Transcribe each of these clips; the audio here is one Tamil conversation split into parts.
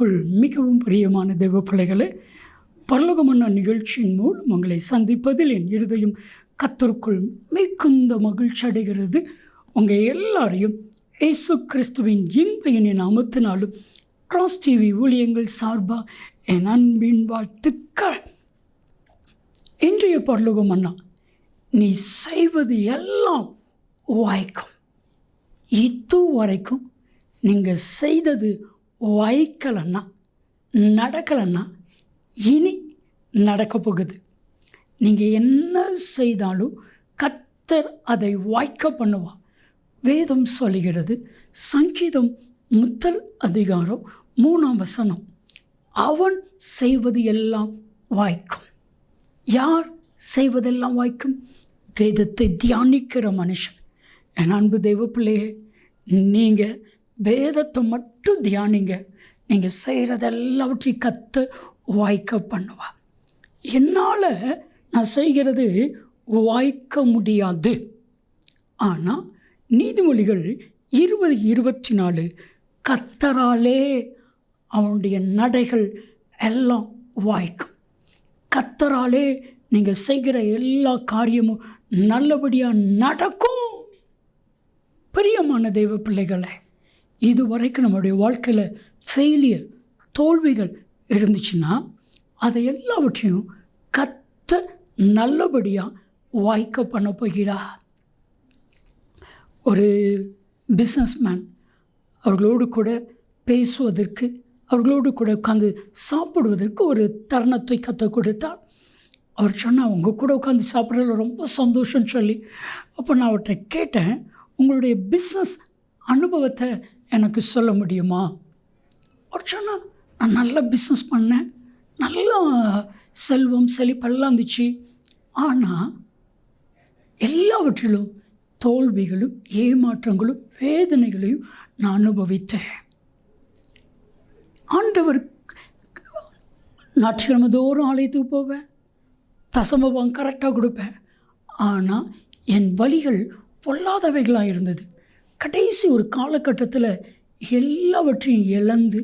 கிறிஸ்துவுக்குள் மிகவும் பிரியமான தெய்வ பிள்ளைகளே பரலோகமன்ன நிகழ்ச்சியின் மூலம் உங்களை சந்திப்பதில் என் இருதயம் கத்தருக்குள் மிகுந்த மகிழ்ச்சி அடைகிறது. உங்கள் எல்லாரையும் இயேசு கிறிஸ்துவின் இன்பையின் நாமத்தினாலும் கிராஸ் டிவி ஊழியங்கள் சார்பாக என் அன்பின் வாழ்த்துக்கள். இன்றைய பரலோகம் அண்ணா நீ செய்வது எல்லாம் வாய்க்கும். இது வரைக்கும் நீங்கள் செய்தது வாய்க்கலன்னா நடக்கலைன்னா இனி நடக்க போகுது. நீங்கள் என்ன செய்தாலும் கத்தர் அதை வாய்க்க பண்ணுவா வேதம் சொல்லுகிறது சங்கீதம் முதல் அதிகாரம் மூணாம் வசனம் அவன் செய்வது எல்லாம் வாய்க்கும். யார் செய்வதெல்லாம் வாய்க்கும்? வேதத்தை தியானிக்கிற மனுஷன். என் அன்பு தெய்வ பிள்ளையே நீங்கள் வேதத்தை மட்டும் தியானிங்க. நீங்கள் செய்கிறதெல்லாவற்றையும் கற்று வாய்க்க பண்ணுவா. என்னால் நான் செய்கிறது வாய்க்க முடியாது. ஆனால் நீதிமொழிகள் இருபது இருபத்தி நாலு கத்தராலே அவனுடைய நடைகள் எல்லாம் வாய்க்கும். கத்தராலே நீங்கள் செய்கிற எல்லா காரியமும் நல்லபடியாக நடக்கும். பிரியமான தெய்வ பிள்ளைகளை இதுவரைக்கும் நம்மளுடைய வாழ்க்கையில் ஃபெயிலியர் தோல்விகள் இருந்துச்சுன்னா அதை எல்லாவற்றையும் கத்த நல்லபடியாக வாய்க்க பண்ண போகிறா ஒரு பிஸ்னஸ்மேன் அவர்களோடு கூட பேசுவதற்கு அவர்களோடு கூட உட்காந்து சாப்பிடுவதற்கு ஒரு தருணத்தை கற்றுக் கொடுத்தார். அவர் சொன்னால் உங்கள் கூட உட்காந்து சாப்பிட்றதுல ரொம்ப சந்தோஷம்னு சொல்லி. அப்போ நான் அவர்கிட்ட கேட்டேன் உங்களுடைய பிஸ்னஸ் அனுபவத்தை எனக்கு சொல்ல முடியுமா? அவர் சொன்னால் நான் நல்லா பிஸ்னஸ் பண்ணேன். நல்லா செல்வம் செழிப்பெல்லாம் இருந்துச்சு. ஆனால் எல்லாவற்றிலும் தோல்விகளும் ஏமாற்றங்களும் வேதனைகளையும் நான் அனுபவித்தேன். ஆண்டவர் ஞாயிற்றுக்கிழமை தோறும் ஆலயத்துக்கு போவேன். தசமபம் கரெக்டாக கொடுப்பேன். ஆனால் என் வழிகள் பொல்லாதவைகளாக இருந்தது. கடைசி ஒரு காலகட்டத்தில் எல்லாவற்றையும் இழந்து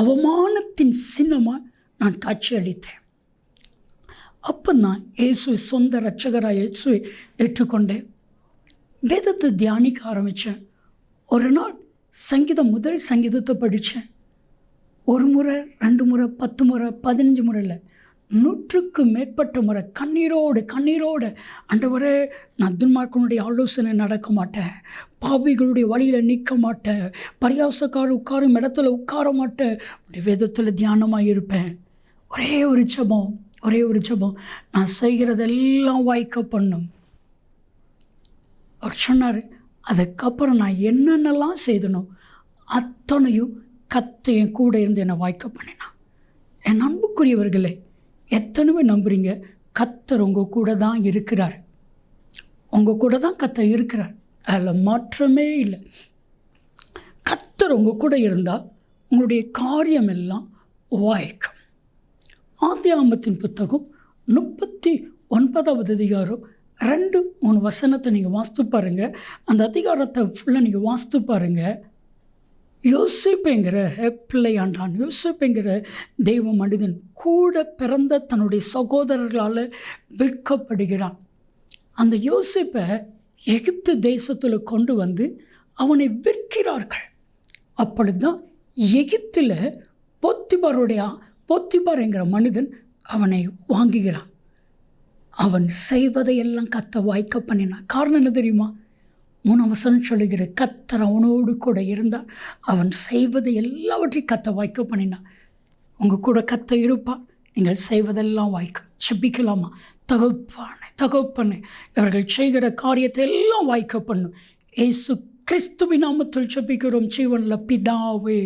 அவமானத்தின் சின்னமாக நான் காட்சி அளித்தேன். அப்போ நான் இயேசுவை சொந்த ரட்சகராக இயேசுவை ஏற்றுக்கொண்டேன். வேதத்தை தியானிக்க ஆரம்பித்தேன் ஒரு நாள் சங்கீதம் முதல் சங்கீதத்தை படித்தேன் ஒரு முறை ரெண்டு முறை பத்து முறை பதினஞ்சு முறையில் நூற்றுக்கு மேற்பட்ட முறை கண்ணீரோடு கண்ணீரோடு அண்டவரே நான் துன்மார்க்கனுடைய ஆலோசனை நடக்க மாட்டேன். பாவிகளுடைய வழியில் நிற்க மாட்டேன். பரியாசக்கார உட்காரும் இடத்துல உட்கார மாட்டேன். உடைய வேதத்தில் தியானமாக இருப்பேன். ஒரே ஒரு ஜபம் ஒரே ஒரு ஜபம். நான் செய்கிறதெல்லாம் வாய்க்க பண்ணும். அவர் சொன்னார் அதுக்கப்புறம் நான் என்னென்னலாம் செய்தனோ அத்தனையும் கத்த என் கூட இருந்து என்னை வாய்க்க பண்ணினான் என் அன்புக்குரியவர்களே எத்தனை பேர் கத்தர் உங்கள் கூட தான் இருக்கிறார். உங்கள் கூட தான் கத்தர் இருக்கிறார். அதில் மாற்றமே இல்லை. கத்தர் உங்கள் கூட இருந்தால் உங்களுடைய காரியம் எல்லாம் வாய்க்கும் ஆதி ஆமத்தின் புத்தகம் முப்பத்தி ஒன்பதாவது அதிகாரம் ரெண்டு மூணு வசனத்தை நீங்கள் வாஸ்து பாருங்கள் அந்த அதிகாரத்தை ஃபுல்லாக நீங்கள் வாஸ்து பாருங்கள் யோசிப்புங்கிற பிள்ளையாண்டான் யோசிப்புங்கிற தெய்வ மனிதன் கூட பிறந்த தன்னுடைய சகோதரர்களால் விற்கப்படுகிறான் அந்த யோசிப்பை எகிப்து தேசத்தில் கொண்டு வந்து அவனை விற்கிறார்கள் அப்பொழுதுதான் எகிப்தில் பொத்திபாருடைய பொத்திபார் மனிதன் அவனை வாங்குகிறான். அவன் செய்வதையெல்லாம் கத்த வாய்க்க பண்ணினான் காரணம் என்ன தெரியுமா? மூணாம் வசனம் சொல்லுகிற கத்தர் அவனோடு கூட இருந்தால் அவன் செய்வது எல்லாவற்றையும் கத்த வாய்க்க பண்ணினான் உங்கள் கூட கத்த இருப்பான் நீங்கள் செய்வதெல்லாம் வாய்க்கும். செப்பிக்கலாமா தகப்பானே தகப்பனே இவர்கள் செய்கிற காரியத்தை எல்லாம் வாய்க்க பண்ணும். ஏசு கிறிஸ்துவின் நாமத்தில் செப்பிக்கிறோம் ஜீவனில் பிதாவே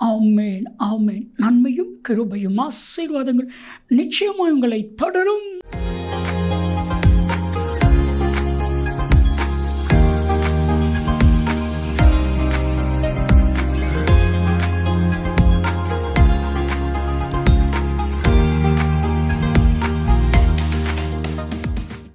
ஆமேன் ஆமேன். நன்மையும் கிருபையும் ஆசீர்வாதங்கள் நிச்சயமாக உங்களை தொடரும்.